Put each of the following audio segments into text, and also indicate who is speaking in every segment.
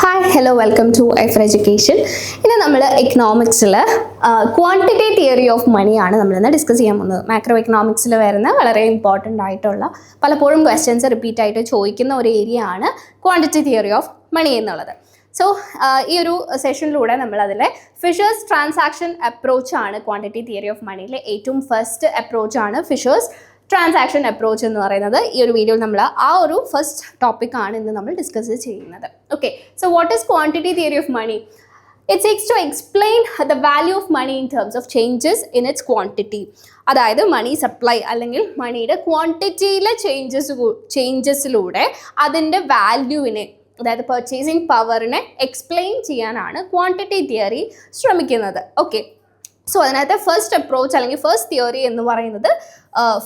Speaker 1: Hi hello welcome to Efer education ഇന്ന് നമ്മൾ എക്കണോമിക്സിൽ quantity theory of മണിയാണ് നമ്മളിന്ന് ഡിസ്കസ് ചെയ്യാൻ പോകുന്നത്. മാക്രോ എക്കണോമിക്സിൽ വരുന്ന വളരെ ഇമ്പോർട്ടന്റ് ആയിട്ടുള്ള പലപ്പോഴും ക്വസ്റ്റ്യൻസ് റിപ്പീറ്റ് ആയിട്ട് ചോദിക്കുന്ന ഒരു ഏരിയ ആണ് ക്വാണ്ടിറ്റി തിയറി ഓഫ് മണി എന്നുള്ളത്. സോ ഈ ഒരു സെഷനിലൂടെ നമ്മൾ അതിലെ ഫിഷേഴ്സ് ട്രാൻസാക്ഷൻ അപ്രോച്ച് ആണ് ക്വാണ്ടിറ്റി തിയറി ഓഫ് മണിയിലെ ഏറ്റവും ഫസ്റ്റ് അപ്രോച്ച് ആണ് ഫിഷേഴ്സ് ട്രാൻസാക്ഷൻ അപ്രോച്ച് എന്ന് പറയുന്നത് ഈ ഒരു വീഡിയോയിൽ നമ്മൾ ആ ഒരു ഫസ്റ്റ് ടോപ്പിക് ആണ് ഇന്ന് നമ്മൾ ഡിസ്കസ് ചെയ്യുന്നത്. Okay so what is quantity theory of money it seeks to explain the value of money in terms of changes in its quantity അതായത് മണി സപ്ലൈ അല്ലെങ്കിൽ മണിയുടെ ക്വാണ്ടിറ്റിയിലെ ചേഞ്ചസ് ചേഞ്ചസിലൂടെ അതിന്റെ വാല്യൂവിനെ അതായത് പർച്ചേസിങ് പവറിനെ എക്സ്പ്ലെയിൻ ചെയ്യാനാണ് ക്വാണ്ടിറ്റി തിയറി ശ്രമിക്കുന്നത്. Okay so അതിനകത്തെ first approach അല്ലെങ്കിൽ ഫസ്റ്റ് തിയറി എന്ന് പറയുന്നത്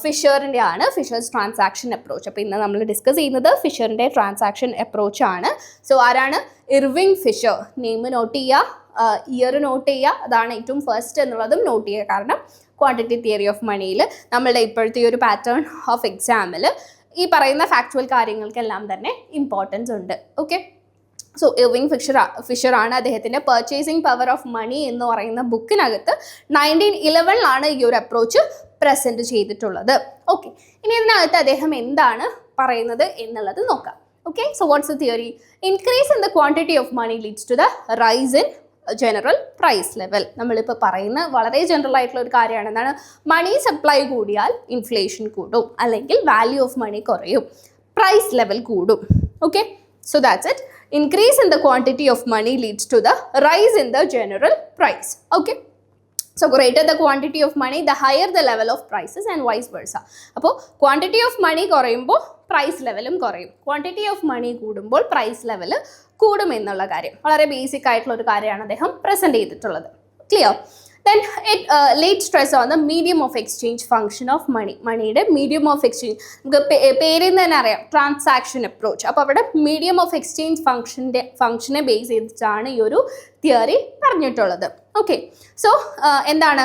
Speaker 1: ഫിഷറിന്റെ ആണ് ഫിഷേഴ്സ് ട്രാൻസാക്ഷൻ അപ്രോച്ച് അപ്പോൾ ഇന്ന് നമ്മൾ ഡിസ്കസ് ചെയ്യുന്നത് ഫിഷറിന്റെ ട്രാൻസാക്ഷൻ അപ്രോച്ച് ആണ്. സോ ആരാണ്? ഇർവിങ് ഫിഷർ നെയിം നോട്ട് ചെയ്യുക ഇയർ നോട്ട് ചെയ്യുക. അതാണ് ഏറ്റവും ഫസ്റ്റ് എന്നുള്ളതും നോട്ട് ചെയ്യുക. കാരണം ക്വാണ്ടിറ്റി തിയറി ഓഫ് മണിയിൽ നമ്മളുടെ ഇപ്പോഴത്തെ ഒരു പാറ്റേൺ ഓഫ് എക്സാമിൽ ഈ പറയുന്ന ഫാക്ച്വൽ കാര്യങ്ങൾക്കെല്ലാം തന്നെ ഇമ്പോർട്ടൻസ് ഉണ്ട്. ഓക്കെ സോ ഇർവിങ് ഫിഷർ ഫിഷറാണ് അദ്ദേഹത്തിന്റെ പർച്ചേസിങ് പവർ ഓഫ് മണി എന്ന് പറയുന്ന ബുക്കിനകത്ത് നയന്റീൻ ഇലവനിലാണ് ഈ ഒരു അപ്രോച്ച് പ്രസന്റ് ചെയ്തിട്ടുള്ളത്. ഓക്കെ ഇനി ഇതിനകത്ത് അദ്ദേഹം എന്താണ് പറയുന്നത് എന്നുള്ളത് നോക്കാം. Okay so what's the theory increase in the quantity of money leads to the rise in general price level നമ്മളിപ്പോൾ പറയുന്ന വളരെ ജനറൽ ആയിട്ടുള്ള ഒരു കാര്യമാണ്. എന്താണ്? മണി സപ്ലൈ കൂടിയാൽ ഇൻഫ്ലേഷൻ കൂടും. അല്ലെങ്കിൽ വാല്യൂ ഓഫ് മണി കുറയും. പ്രൈസ് ലെവൽ കൂടും. Okay so that's it increase in the quantity of money leads to the rise in the general price okay so greater the quantity of money the higher the level of prices and vice versa അപ്പോൾ quantity of മണി കുറയുമ്പോൾ price ലെവലും കുറയും quantity of money കൂടുമ്പോൾ price level കൂടും എന്നുള്ള കാര്യം വളരെ basic ആയിട്ടുള്ള ഒരു കാര്യമാണ് അദ്ദേഹം പ്രസൻറ്റ് ചെയ്തിട്ടുള്ളത് clear Then it laid stress on the medium of exchange function of money മണിയുടെ മീഡിയം ഓഫ് എക്സ്ചേഞ്ച് നമുക്ക് പേരിൽ തന്നെ അറിയാം. ട്രാൻസാക്ഷൻ അപ്രോച്ച് അപ്പോൾ അവിടെ മീഡിയം ഓഫ് എക്സ്ചേഞ്ച് ഫംഗ്ഷന്റെ ഫംഗ്ഷനെ ബേസ് ചെയ്തിട്ടാണ് ഈ ഒരു തിയറി പറഞ്ഞിട്ടുള്ളത്. ഓക്കെ സോ എന്താണ്?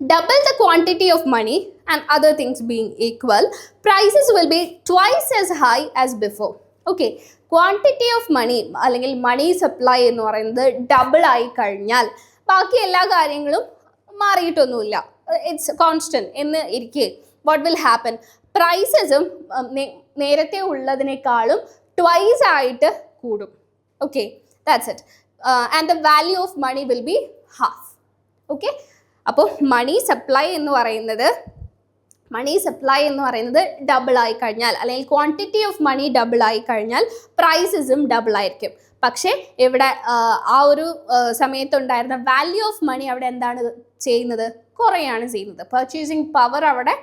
Speaker 1: Double the quantity of money and other things being equal prices will be twice as high as before. Okay quantity of money അല്ലെങ്കിൽ മണി സപ്ലൈ എന്ന് പറയുന്നത് ഡബിൾ ആയി കഴിഞ്ഞാൽ ബാക്കി എല്ലാ കാര്യങ്ങളും മാറിയിട്ടൊന്നുമില്ല. ഇറ്റ്സ് കോൺസ്റ്റന്റ് എന്ന് ഇരിക്കെ. വാട്ട് വിൽ ഹാപ്പൻ പ്രൈസസും നേരത്തെ ഉള്ളതിനേക്കാളും ട്വൈസ് ആയിട്ട് കൂടും. Okay that's it and the value of money will be half okay അപ്പോൾ മണി സപ്ലൈ എന്ന് പറയുന്നത് മണി സപ്ലൈ എന്ന് പറയുന്നത് ഡബിൾ ആയി കഴിഞ്ഞാൽ അല്ലെങ്കിൽ ക്വാണ്ടിറ്റി ഓഫ് മണി ഡബിൾ ആയി കഴിഞ്ഞാൽ പ്രൈസസും ഡബിൾ ആയിരിക്കും. പക്ഷേ ഇവിടെ ആ, ഒരു സമയത്തുണ്ടായിരുന്ന വാല്യൂ ഓഫ് മണി അവിടെ എന്താണ് ചെയ്യുന്നത്? കുറയാണ് ചെയ്യുന്നത്. പർച്ചേസിങ് പവർ അവിടെ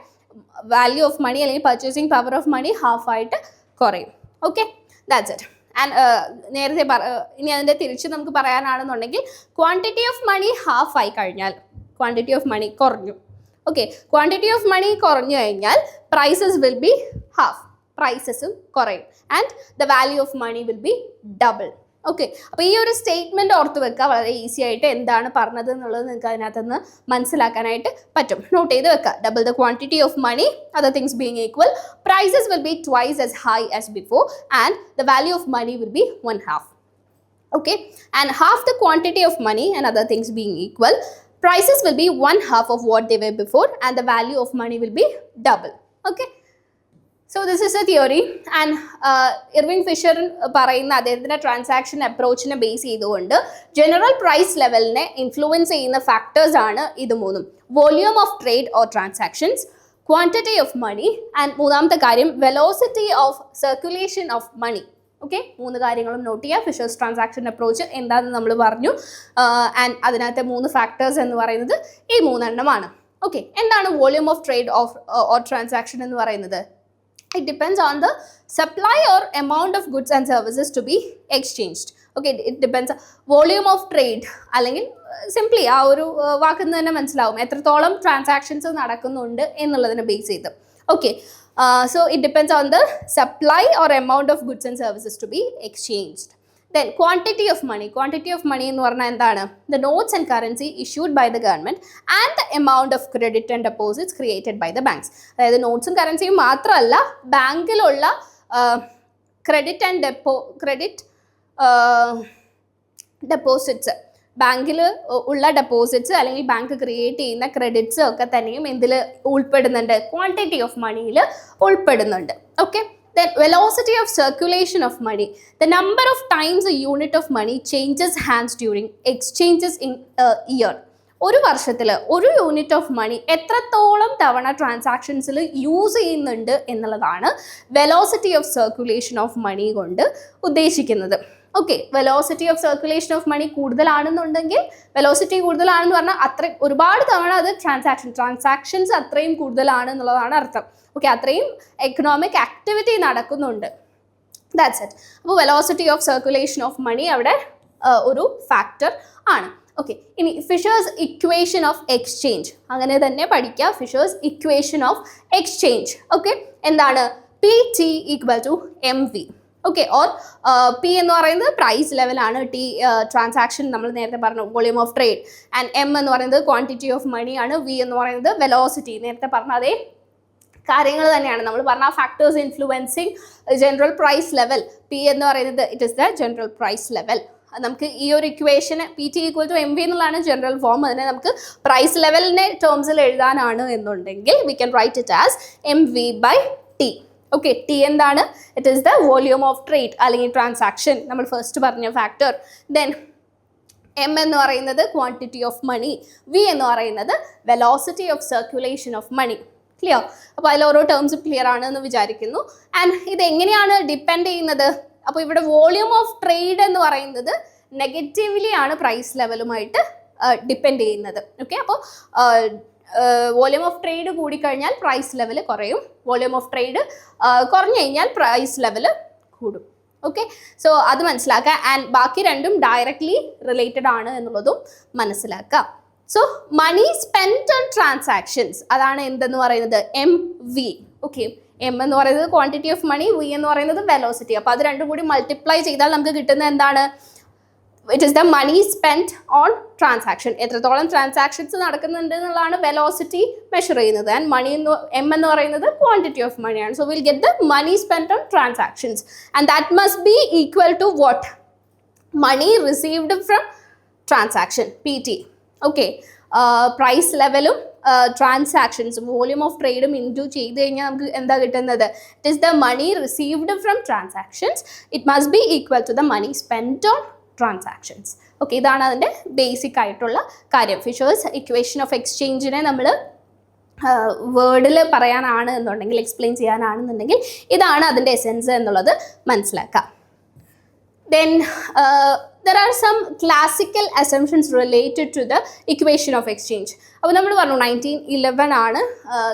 Speaker 1: വാല്യൂ ഓഫ് മണി അല്ലെങ്കിൽ purchasing power of money half ആയിട്ട് കുറയും. ഓക്കെ ദാറ്റ്സ് ഇറ്റ് ആൻഡ് നേരത്തെ ഇനി അതിന്റെ തിരിച്ച് നമുക്ക് പറയാനാണെന്നുണ്ടെങ്കിൽ ക്വാണ്ടിറ്റി ഓഫ് മണി ഹാഫ് ആയി കഴിഞ്ഞാൽ ക്വാണ്ടിറ്റി ഓഫ് മണി കുറഞ്ഞു. ഓക്കെ ക്വാണ്ടിറ്റി ഓഫ് മണി കുറഞ്ഞു കഴിഞ്ഞാൽ പ്രൈസസ് വിൽ ബി ഹാഫ് പ്രൈസസും കുറയും. And the value of money will be double okay അപ്പോൾ ഈ ഒരു സ്റ്റേറ്റ്മെന്റ് ഓർത്ത് വെക്കുക വളരെ ഈസി ആയിട്ട് എന്താണ് പറഞ്ഞത് എന്നുള്ളത് നിങ്ങൾക്ക് അതിനകത്ത് നിന്ന് മനസ്സിലാക്കാനായിട്ട് പറ്റും നോട്ട് ചെയ്ത് വെക്കുക double the quantity of money other things being equal prices will be twice high as before and the value of money will be one half okay and half the quantity of money and other things being equal prices will be one half of what they were before and the value of money will be double okay so this is a theory and Irvin Fisher പറയുന്ന അദ്ദേഹത്തിന്റെ transaction അപ്രോച്ചിനെ base ചെയ്തുകൊണ്ട് general price ലെവലിനെ influence ചെയ്യുന്ന factors ആണ് ഇത് മൂന്നും. Volume of trade or transactions quantity of money and മൂന്നാമത്തെ കാര്യം velocity of circulation of money okay മൂന്ന് കാര്യങ്ങളും നോട്ട് ചെയ്യുക. ഫിഷേഴ്സ് ട്രാൻസാക്ഷൻ അപ്രോച്ച് എന്താണെന്ന് നമ്മൾ പറഞ്ഞു. ആൻഡ് അതിനകത്തെ മൂന്ന് ഫാക്ടേഴ്സ് എന്ന് പറയുന്നത് ഈ മൂന്നെണ്ണമാണ്. ഓക്കെ എന്താണ് volume of trade of or transaction എന്ന് പറയുന്നത്? It depends on the supply or amount of goods and services to be exchanged. Okay it depends volume of trade അല്ലെങ്കിൽ സിംപ്ലി ആ ഒരു uh, വാക്കിൽ നിന്ന് തന്നെ മനസ്സിലാവും. എത്രത്തോളം ട്രാൻസാക്ഷൻസ് നടക്കുന്നുണ്ട് എന്നുള്ളതിനെ ബേസ് ചെയ്ത്. Okay so it depends on the supply or amount of goods and services to be exchanged then quantity of money quantity of money എന്ന് പറഞ്ഞാൽ എന്താണ്? The notes and currency issued by the government and the amount of credit and deposits created by the banks അതായത് നോട്ട്സും കറൻസിയും മാത്രമല്ല ബാങ്കിലുള്ള credit and depo credit deposits ബാങ്കിൽ ഉള്ള deposits അല്ലെങ്കിൽ ബാങ്ക് ക്രിയേറ്റ് ചെയ്യുന്ന ക്രെഡിറ്റ്സ് ഒക്കെ തന്നെയും എന്തിൽ ഉൾപ്പെടുന്നുണ്ട്. ക്വാണ്ടിറ്റി ഓഫ് മണിയിൽ ഉൾപ്പെടുന്നുണ്ട്. Okay then velocity of circulation of money the number of times a unit of money changes hands during exchanges in year ഒരു വർഷത്തിൽ ഒരു യൂണിറ്റ് ഓഫ് മണി എത്രത്തോളം തവണ ട്രാൻസാക്ഷൻസിൽ യൂസ് ചെയ്യുന്നുണ്ട് എന്നുള്ളതാണ് velocity of circulation of money കൊണ്ട് ഉദ്ദേശിക്കുന്നത്. Okay velocity of circulation of money കൂടുതലാണെന്നുണ്ടെങ്കിൽ velocity കൂടുതലാണെന്ന് പറഞ്ഞാൽ അത്ര ഒരുപാട് തവണ അത് ട്രാൻസാക്ഷൻ ട്രാൻസാക്ഷൻസ് അത്രയും കൂടുതലാണ് എന്നുള്ളതാണ് അർത്ഥം. ഓക്കെ അത്രയും എക്കണോമിക് ആക്ടിവിറ്റി നടക്കുന്നുണ്ട്. ദാറ്റ്സ് ഇറ്റ് അപ്പോൾ velocity of circulation of money അവിടെ ഒരു ഫാക്ടർ ആണ്. ഓക്കെ ഇനി ഫിഷേഴ്സ് ഇക്വേഷൻ ഓഫ് എക്സ്ചേഞ്ച് അങ്ങനെ തന്നെ പഠിക്കുക. Fisher's equation of exchange okay എന്താണ്? P T equal to M V okay or P എന്ന് പറയുന്നത് പ്രൈസ് ലെവലാണ് ടി ട്രാൻസാക്ഷൻ നമ്മൾ നേരത്തെ പറഞ്ഞു volume of trade and M എന്ന് പറയുന്നത് ക്വാണ്ടിറ്റി ഓഫ് മണി ആണ്. വി എന്ന് പറയുന്നത് വെലോസിറ്റി നേരത്തെ പറഞ്ഞ അതേ കാര്യങ്ങൾ തന്നെയാണ്. നമ്മൾ പറഞ്ഞ factors influencing general price level P എന്ന് പറയുന്നത് it is the general price level നമുക്ക് ഈ ഒരു ഇക്വേഷന് P T equal to M V എന്നുള്ളതാണ് ജനറൽ ഫോം അതിനെ നമുക്ക് പ്രൈസ് ലെവലിന്റെ ടേംസിൽ എഴുതാനാണ് എന്നുണ്ടെങ്കിൽ we can write it as M V by T okay T എന്താണ്? It is the volume of trade അല്ലെങ്കിൽ ട്രാൻസാക്ഷൻ നമ്മൾ ഫസ്റ്റ് പറഞ്ഞ ഫാക്ടർ ദെൻ എം എന്ന് പറയുന്നത് ക്വാണ്ടിറ്റി ഓഫ് മണി വി എന്ന് പറയുന്നത് velocity of circulation of money clear അപ്പോൾ അതിൽ ഓരോ ടേംസും ക്ലിയർ ആണ് എന്ന് വിചാരിക്കുന്നു. ആൻഡ് ഇത് എങ്ങനെയാണ് ഡിപ്പെൻഡ് ചെയ്യുന്നത്? അപ്പോൾ ഇവിടെ വോളിയൂം ഓഫ് ട്രേഡ് എന്ന് പറയുന്നത് നെഗറ്റീവ്ലി ആണ് പ്രൈസ് ലെവലുമായിട്ട് ഡിപ്പെൻഡ് ചെയ്യുന്നത്. ഓക്കെ അപ്പോൾ വോളിയൂം ഓഫ് ട്രേഡ് കൂടിക്കഴിഞ്ഞാൽ പ്രൈസ് ലെവൽ കുറയും. വോളിയം ഓഫ് ട്രേഡ് കുറഞ്ഞു കഴിഞ്ഞാൽ പ്രൈസ് ലെവൽ കൂടും. ഓക്കെ സോ അത് മനസ്സിലാക്കുക. ആൻഡ് ബാക്കി രണ്ടും ഡയറക്റ്റ്ലി റിലേറ്റഡ് ആണ് എന്നുള്ളതും മനസ്സിലാക്കുക. So money spend on transactions അതാണ് എന്തെന്ന് പറയുന്നത്? എം വി ഓക്കെ എം എന്ന് പറയുന്നത് ക്വാണ്ടിറ്റി ഓഫ് മണി വി എന്ന് പറയുന്നത് വെലോസിറ്റി അപ്പോൾ അത് രണ്ടും കൂടി മൾട്ടിപ്ലൈ ചെയ്താൽ നമുക്ക് കിട്ടുന്ന എന്താണ്? It is the money spend on transaction എത്രത്തോളം ട്രാൻസാക്ഷൻസ് നടക്കുന്നുണ്ട് എന്നുള്ളതാണ് വെലോസിറ്റി മെഷർ ചെയ്യുന്നത്. ആൻഡ് മണി എന്ന് എം എന്ന് പറയുന്നത് ക്വാണ്ടിറ്റി ഓഫ് മണിയാണ് so will get the money spend on transactions and that must be equal to what money received from transaction P T okay price ലെവലും ട്രാൻസാക്ഷൻസും volume of ട്രേഡും into ചെയ്ത് കഴിഞ്ഞാൽ നമുക്ക് എന്താ കിട്ടുന്നത്? It is the money received from transactions it must be equal to the money spend on transactions okay ഇതാണ് അതിന്റെ ബേസിക് ആയിട്ടുള്ള കാര്യം. ഫിഷേഴ്സ് ഇക്വേഷൻ ഓഫ് എക്സ്ചേഞ്ചിനെ നമ്മൾ വേർഡിൽ പറയാനാണ് എന്നുണ്ടെങ്കിൽ എക്സ്പ്ലെയിൻ ചെയ്യാനാണെന്നുണ്ടെങ്കിൽ ഇതാണ് അതിന്റെ എസെൻസ് എന്നുള്ളത് മനസ്സിലാക്കാം then there are some classical assumptions related to the equation of exchange. അപ്പോൾ നമ്മൾ പറഞ്ഞു നയന്റീൻ ഇലവൻ ആണ്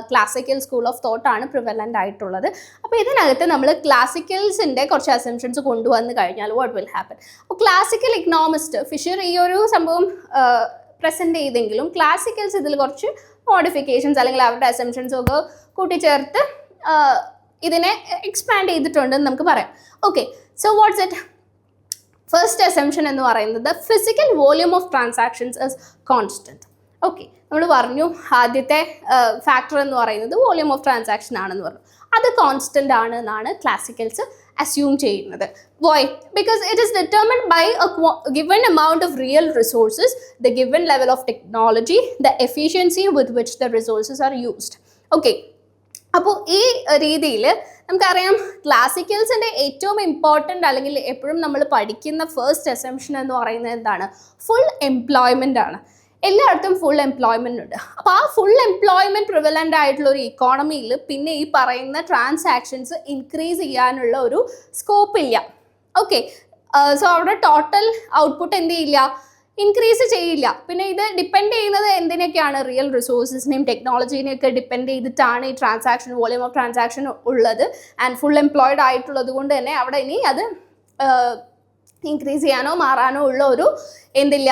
Speaker 1: ക്ലാസിക്കൽ സ്കൂൾ ഓഫ് തോട്ട് ആണ് പ്രിവലന്റ് ആയിട്ടുള്ളത്. അപ്പോൾ ഇതിനകത്ത് നമ്മൾ ക്ലാസിക്കൽസിന്റെ കുറച്ച് അസംഷൻസ് കൊണ്ടുവന്ന് കഴിഞ്ഞാൽ വാട്ട് വിൽ ഹാപ്പൻ അപ്പോൾ ക്ലാസിക്കൽ ഇക്കണോമിസ്റ്റ് ഫിഷർ ഈ ഒരു സംഭവം പ്രസന്റ് ചെയ്തെങ്കിലും ക്ലാസിക്കൽസ് ഇതിൽ കുറച്ച് മോഡിഫിക്കേഷൻസ് അല്ലെങ്കിൽ അവരുടെ അസംഷൻസും ഒക്കെ കൂട്ടിച്ചേർത്ത് ഇതിനെ എക്സ്പാൻഡ് ചെയ്തിട്ടുണ്ടെന്ന് നമുക്ക് പറയാം. Okay so what's it first assumption എന്ന് പറയുന്നത് physical volume of transactions is constant okay നമ്മൾ പറഞ്ഞു ആദ്യത്തെ ഫാക്ടർ എന്ന് പറയുന്നത് വോള്യൂം ഓഫ് ട്രാൻസാക്ഷൻ ആണെന്ന് പറഞ്ഞു. അത് കോൺസ്റ്റന്റ് ആണ് എന്നാണ് ക്ലാസിക്കൽസ് അസ്യൂം ചെയ്യുന്നത്. Why because it is determined by a given amount of real resources the given level of technology the efficiency with which the resources are used okay അപ്പോൾ ഈ രീതിയിൽ നമുക്കറിയാം ക്ലാസിക്കൽസിന്റെ ഏറ്റവും ഇമ്പോർട്ടന്റ് അല്ലെങ്കിൽ എപ്പോഴും നമ്മൾ പഠിക്കുന്ന ഫസ്റ്റ് അസംഷൻ എന്ന് പറയുന്നത് എന്താണ്? ഫുൾ എംപ്ലോയ്മെന്റ് ആണ്. എല്ലായിടത്തും ഫുൾ എംപ്ലോയ്മെന്റ് ഉണ്ട്. അപ്പോൾ ആ ഫുൾ എംപ്ലോയ്മെന്റ് പ്രിവലന്റ് ആയിട്ടുള്ള ഒരു ഇക്കോണമിയിൽ പിന്നെ ഈ പറയുന്ന ട്രാൻസാക്ഷൻസ് ഇൻക്രീസ് ചെയ്യാനുള്ള ഒരു സ്കോപ്പ് ഇല്ല. ഓക്കെ സോ അവിടെ ടോട്ടൽ ഔട്ട്പുട്ട് എന്ത് ചെയ്യില്ല? ഇൻക്രീസ് ചെയ്യില്ല. പിന്നെ ഇത് ഡിപ്പെൻഡ് ചെയ്യുന്നത് എന്തിനൊക്കെയാണ്? റിയൽ റിസോഴ്സസിനെയും ടെക്നോളജീനെയും ഒക്കെ ഡിപ്പെൻഡ് ചെയ്തിട്ടാണ് ഈ ട്രാൻസാക്ഷൻ വോളിയം ഓഫ് ട്രാൻസാക്ഷൻ ഉള്ളത്. ആൻഡ് ഫുൾ എംപ്ലോയിഡ് ആയിട്ടുള്ളത് കൊണ്ട് തന്നെ അവിടെ ഇനി അത് ഇൻക്രീസ് ചെയ്യാനോ മാറാനോ ഉള്ള ഒരു എന്തില്ല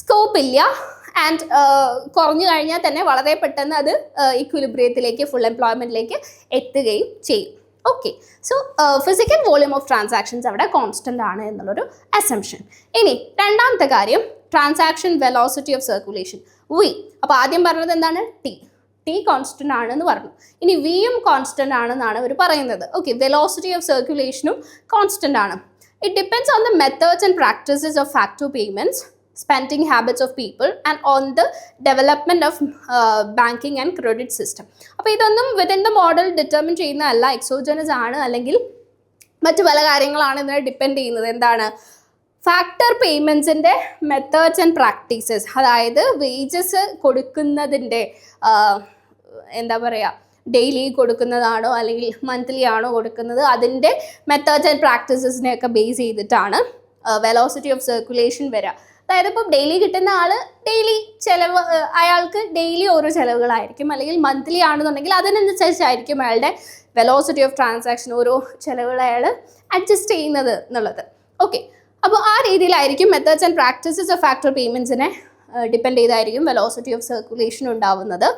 Speaker 1: സ്കോപ്പ് ഇല്ല. ആൻഡ് കുറഞ്ഞു കഴിഞ്ഞാൽ തന്നെ വളരെ പെട്ടെന്ന് അത് ഇക്വിലിബ്രിയത്തിലേക്ക് ഫുൾ എംപ്ലോയ്മെന്റിലേക്ക് എത്തുകയും ചെയ്യും. Okay so physical volume of transactions അവിടെ കോൺസ്റ്റന്റ് ആണ് എന്നുള്ളൊരു അസംഷൻ ഇനി രണ്ടാമത്തെ കാര്യം transaction velocity of circulation V അപ്പോൾ ആദ്യം പറഞ്ഞത് എന്താണ്? ടി ടി കോൺസ്റ്റന്റ് ആണെന്ന് പറഞ്ഞു. ഇനി വിയും കോൺസ്റ്റന്റ് ആണെന്നാണ് അവർ പറയുന്നത്. ഓക്കെ വെലോസിറ്റി ഓഫ് സർക്കുലേഷനും കോൺസ്റ്റന്റ് ആണ്. It depends on the methods and practices of factor payments, spending habits of people, and on the development uh, banking and credit system. അപ്പോൾ ഇതൊന്നും വിതിൻ ദ മോഡൽ ഡിറ്റർമിൻ ചെയ്യുന്നതല്ല. Exogenous ആണ് അല്ലെങ്കിൽ മറ്റു പല കാര്യങ്ങളാണ് ഇതിനെ ഡിപ്പെൻഡ് ചെയ്യുന്നത്. എന്താണ്? ഫാക്ടർ പേയ്മെന്റ്സിന്റെ മെത്തേഡ്സ് ആൻഡ് പ്രാക്ടീസസ് അതായത് വേജസ് കൊടുക്കുന്നതിന്റെ എന്താ പറയുക ഡെയിലി കൊടുക്കുന്നതാണോ അല്ലെങ്കിൽ മന്ത്ലി ആണോ കൊടുക്കുന്നത് അതിന്റെ മെത്തേഡ്സ് ആൻഡ് പ്രാക്ടീസസിനെയൊക്കെ ബേസ് ചെയ്തിട്ടാണ് വെലോസിറ്റി ഓഫ് സർക്കുലേഷൻ വരിക അതായത് ഇപ്പം ഡെയിലി കിട്ടുന്ന ആൾ ഡെയിലി ചിലവ് അയാൾക്ക് ഡെയിലി ഓരോ ചിലവുകളായിരിക്കും. അല്ലെങ്കിൽ മന്ത്ലി ആണെന്നുണ്ടെങ്കിൽ അതിനനുസരിച്ചായിരിക്കും അയാളുടെ വെലോസിറ്റി ഓഫ് ട്രാൻസാക്ഷൻ ഓരോ ചിലവുകൾ അയാൾ അഡ്ജസ്റ്റ് ചെയ്യുന്നത് എന്നുള്ളത്. ഓക്കെ അപ്പോൾ ആ രീതിയിലായിരിക്കും methods and practices of factor പേയ്മെന്റ്സിനെ depend ചെയ്തായിരിക്കും വെലോസിറ്റി ഓഫ് സർക്കുലേഷൻ ഉണ്ടാവുന്നത്.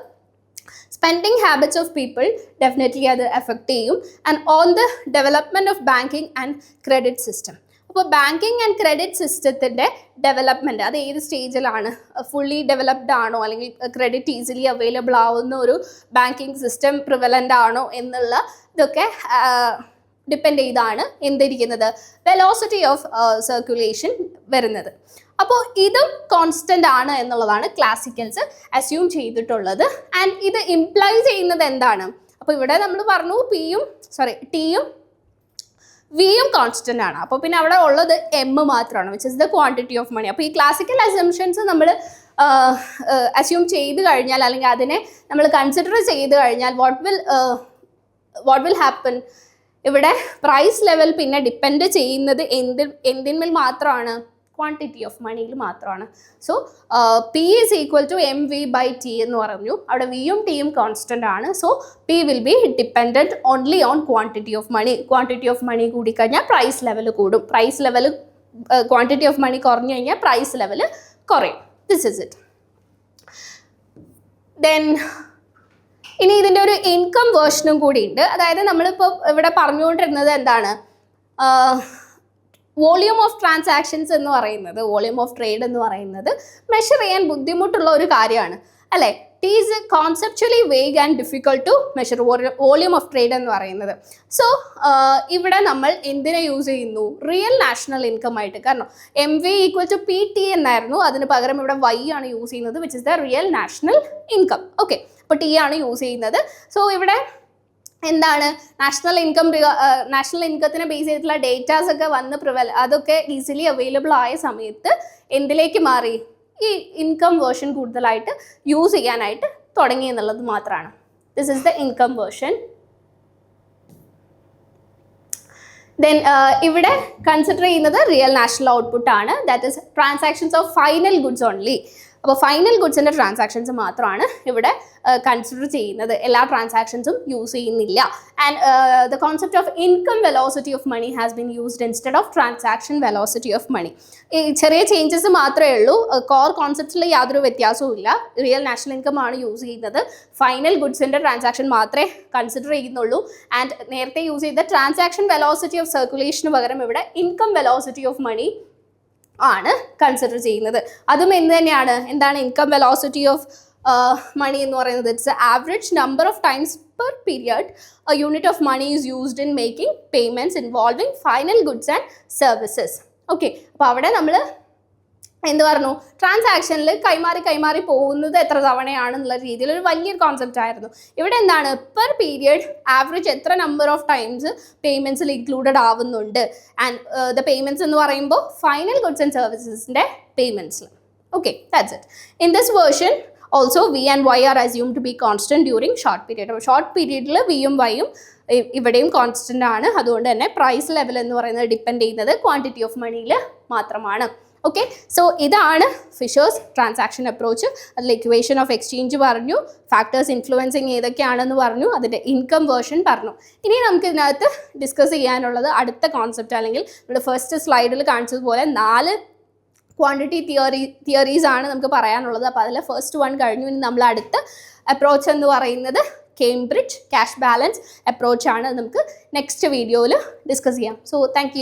Speaker 1: Spending habits of people definitely അത് എഫക്റ്റ് ചെയ്യും. And on the development of banking and credit system അപ്പോൾ ബാങ്കിങ് ആൻഡ് ക്രെഡിറ്റ് സിസ്റ്റത്തിന്റെ ഡെവലപ്മെന്റ് അത് ഏത് സ്റ്റേജിലാണ് ഫുള്ളി ഡെവലപ്ഡ് ആണോ? അല്ലെങ്കിൽ ക്രെഡിറ്റ് ഈസിലി അവൈലബിൾ ആവുന്ന ഒരു ബാങ്കിങ് സിസ്റ്റം പ്രിവലന്റ് ആണോ എന്നുള്ള ഇതൊക്കെ ഡിപ്പെൻഡ് ചെയ്താണ് എന്തിരിക്കുന്നത്? വെലോസിറ്റി ഓഫ് സർക്കുലേഷൻ വരുന്നത്. അപ്പോൾ ഇതും കോൺസ്റ്റന്റ് ആണ് എന്നുള്ളതാണ് ക്ലാസിക്കൽസ് അസ്യൂം ചെയ്തിട്ടുള്ളത്. ആൻഡ് ഇത് ഇംപ്ലൈ ചെയ്യുന്നത് എന്താണ്? അപ്പോൾ ഇവിടെ നമ്മൾ പറഞ്ഞു പിയും സോറി ടിയും വിയും കോൺസ്റ്റന്റ് ആണ്. അപ്പോൾ പിന്നെ അവിടെ ഉള്ളത് എം മാത്രമാണ് which is the quantity of money അപ്പോൾ ഈ ക്ലാസിക്കൽ അസംഷൻസ് നമ്മൾ അസ്യൂം ചെയ്ത് കഴിഞ്ഞാൽ അല്ലെങ്കിൽ അതിനെ നമ്മൾ കൺസിഡർ ചെയ്ത് കഴിഞ്ഞാൽ what will what will happen ഇവിടെ പ്രൈസ് ലെവൽ പിന്നെ ഡിപ്പെൻഡ് ചെയ്യുന്നത് എന്തിൽ എന്തിന്മേൽ മാത്രമാണ്. ക്വാണ്ടിറ്റി ഓഫ് മണിയിൽ മാത്രമാണ് so P is equal to M V by T എന്ന് പറഞ്ഞു. അവിടെ വിയും ടിയും കോൺസ്റ്റന്റ് ആണ്. So P will be dependent only on quantity of money quantity of money കൂടിക്കഴിഞ്ഞാൽ പ്രൈസ് ലെവൽ കൂടും. Price level quantity of money കുറഞ്ഞു കഴിഞ്ഞാൽ പ്രൈസ് ലെവൽ കുറയും. ദിസ് ഇസ് ഇറ്റ് ദെൻ ഇനി ഇതിന്റെ ഒരു ഇൻകം വേർഷനും കൂടി ഉണ്ട് അതായത് നമ്മളിപ്പോൾ ഇവിടെ പറഞ്ഞുകൊണ്ടിരുന്നത് എന്താണ്? വോളിയൂം ഓഫ് ട്രാൻസാക്ഷൻസ് എന്ന് പറയുന്നത് വോളിയം ഓഫ് ട്രേഡ് എന്ന് പറയുന്നത് മെഷർ ചെയ്യാൻ ബുദ്ധിമുട്ടുള്ള ഒരു കാര്യമാണ്. അല്ലേ? T is conceptually vague and difficult to measure volume of trade എന്ന് പറയുന്നത്. സോ ഇവിടെ നമ്മൾ എന്തിനെ യൂസ് ചെയ്യുന്നു? റിയൽ നാഷണൽ ഇൻകം ആയിട്ട്. കാരണം M V equal to P T എന്നായിരുന്നു. അതിന് പകരം ഇവിടെ വൈ ആണ് യൂസ് ചെയ്യുന്നത് which is the real national income okay അപ്പോൾ ടി ആണ് യൂസ് ചെയ്യുന്നത്. സോ ഇവിടെ എന്താണ്? നാഷണൽ ഇൻകം നാഷണൽ ഇൻകത്തിനെ ബേസ് ചെയ്തിട്ടുള്ള ഡേറ്റാസ് ഒക്കെ വന്ന് പ്രിവൽ അതൊക്കെ ഈസിലി അവൈലബിൾ ആയ സമയത്ത് എന്തിലേക്ക് മാറി? ഈ ഇൻകം വേർഷൻ കൂടുതലായിട്ട് യൂസ് ചെയ്യാനായിട്ട് തുടങ്ങി എന്നുള്ളത് മാത്രമാണ് this is the income version then ഇവിടെ കൺസിഡർ ചെയ്യുന്നത് റിയൽ നാഷണൽ ഔട്ട്പുട്ട് ആണ്. That is transactions of final goods only അപ്പോൾ ഫൈനൽ ഗുഡ്സിന്റെ ട്രാൻസാക്ഷൻസ് മാത്രമാണ് ഇവിടെ കൺസിഡർ ചെയ്യുന്നത്. എല്ലാ ട്രാൻസാക്ഷൻസും യൂസ് ചെയ്യുന്നില്ല. And the concept of income velocity of money has been used instead of transaction velocity of money ഈ ചെറിയ ചേഞ്ചസ് മാത്രമേ ഉള്ളൂ. കോർ കോൺസെപ്റ്റിൽ യാതൊരു വ്യത്യാസവും ഇല്ല. റിയൽ നാഷണൽ ഇൻകം ആണ് യൂസ് ചെയ്യുന്നത്. ഫൈനൽ ഗുഡ്സിന്റെ ട്രാൻസാക്ഷൻ മാത്രമേ കൺസിഡർ ചെയ്യുന്നുള്ളൂ. ആൻഡ് നേരത്തെ യൂസ് ചെയ്ത ട്രാൻസാക്ഷൻ വെലോസിറ്റി ഓഫ് സർക്കുലേഷന് പകരം ഇവിടെ ഇൻകം വെലോസിറ്റി ഓഫ് മണി ആണ് കൺസിഡർ ചെയ്യുന്നത്. അതും എന്ത് തന്നെയാണ്? എന്താണ് ഇൻകം വെലോസിറ്റി ഓഫ് മണി എന്ന് പറയുന്നത്? It's average number of times per period a unit of money is used in making payments involving final goods and services okay അപ്പോൾ അവിടെ നമ്മൾ എന്ത് പറഞ്ഞു? ട്രാൻസാക്ഷനിൽ കൈമാറി കൈമാറി പോകുന്നത് എത്ര തവണയാണെന്നുള്ള രീതിയിൽ ഒരു വലിയൊരു കോൺസെപ്റ്റ് ആയിരുന്നു. ഇവിടെ എന്താണ്? പെർ പീരിയഡ് ആവറേജ് എത്ര നമ്പർ ഓഫ് ടൈംസ് പേയ്മെന്റ്സിൽ ഇൻക്ലൂഡഡ് ആവുന്നുണ്ട്? ആൻഡ് ദ പേയ്മെന്റ്സ് എന്ന് പറയുമ്പോൾ ഫൈനൽ ഗുഡ്സ് ആൻഡ് സർവീസസിന്റെ പേയ്മെന്റ്സിൽ okay that's it in this version also V and Y are assume to be constant during short period അപ്പോൾ short പീരീഡിൽ വിയും വൈയും ഇവിടെയും കോൺസ്റ്റന്റ് ആണ്. അതുകൊണ്ട് തന്നെ പ്രൈസ് ലെവൽ എന്ന് പറയുന്നത് ഡിപ്പെൻഡ് ചെയ്യുന്നത് ക്വാണ്ടിറ്റി ഓഫ് മണിയിൽ മാത്രമാണ്. ഓക്കെ സോ ഇതാണ് ഫിഷേഴ്സ് ട്രാൻസാക്ഷൻ അപ്രോച്ച് അതിൽ ഇക്വേഷൻ ഓഫ് എക്സ്ചേഞ്ച് പറഞ്ഞു ഫാക്ടേഴ്സ് ഇൻഫ്ലുവൻസിങ് ഏതൊക്കെയാണെന്ന് പറഞ്ഞു അതിന്റെ ഇൻകം വേർഷൻ പറഞ്ഞു. ഇനി നമുക്ക് ഇതിനകത്ത് ഡിസ്കസ് ചെയ്യാനുള്ളത് അടുത്ത കോൺസെപ്റ്റ് അല്ലെങ്കിൽ നമ്മുടെ ഫസ്റ്റ് സ്ലൈഡിൽ കാണിച്ചതുപോലെ നാല് ക്വാണ്ടിറ്റി തിയറി തിയറീസ് ആണ് നമുക്ക് പറയാനുള്ളത്. അപ്പോൾ അതിൽ ഫസ്റ്റ് വൺ കഴിഞ്ഞു. ഇനി നമ്മൾ അടുത്ത അപ്രോച്ച് എന്ന് പറയുന്നത് കേംബ്രിഡ്ജ് ക്യാഷ് ബാലൻസ് അപ്രോച്ചാണ് നമുക്ക് നെക്സ്റ്റ് വീഡിയോയിൽ ഡിസ്കസ് ചെയ്യാം. So thank